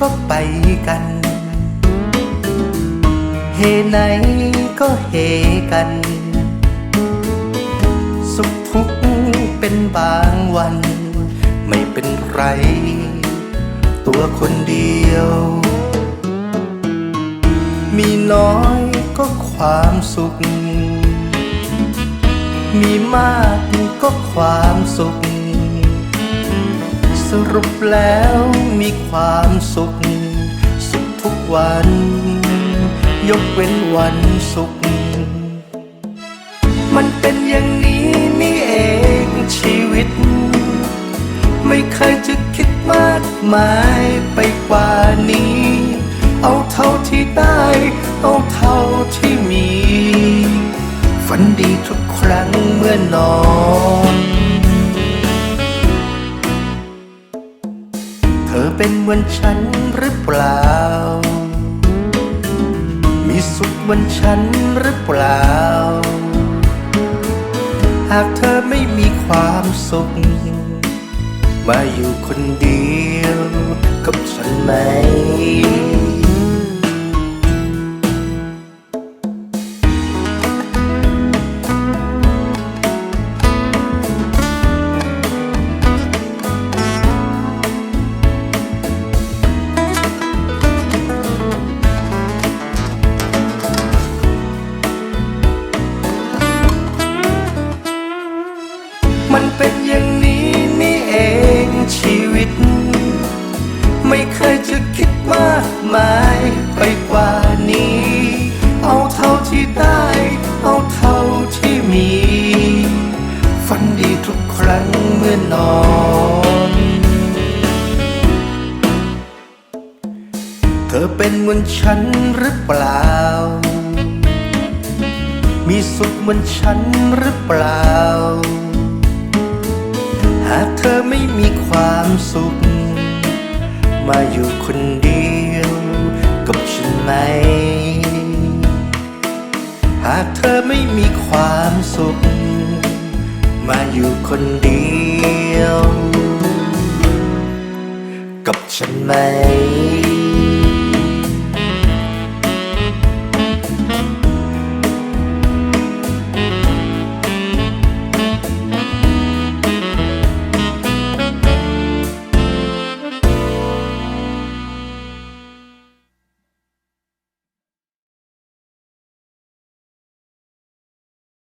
ก็ไปกัน เฮไหนก็เฮกัน สุขทุกข์เป็นบางวัน ไม่เป็นไร ตัวคนเดียว มีน้อยก็ความสุข มีมากก็ความสุข รุปแล้วมีความสุข สุขทุกวัน ยกเว้นวันศุกร์มันเป็นอย่างนี้นี่เองชีวิต ไม่เคยจะคิดมากมายไปกว่านี้ เอาเท่าที่ได้ เอาเท่าที่มี ฝันดีทุกครั้งเมื่อนอน เป็นเหมือนฉันหรือเปล่า มีสุขเหมือนฉันหรือเปล่า หากเธอไม่มีความสุข มาอยู่คนเดียวกับฉันไหม มันเป็นอย่างนี้นี่เองชีวิต ไม่เคยจะคิดมากมายไปกว่านี้ เอาเท่าที่ได้ เอาเท่าที่มี ฝันดีทุกครั้งเมื่อนอนเธอเป็นเหมือนฉันหรือเปล่า มีสุขเหมือนฉันหรือเปล่า อไม่มีความสุข มาอยู่คนเดียวกับฉันไหม หากเธอไม่มีความสุข มาอยู่คนเดียว กับฉันไหม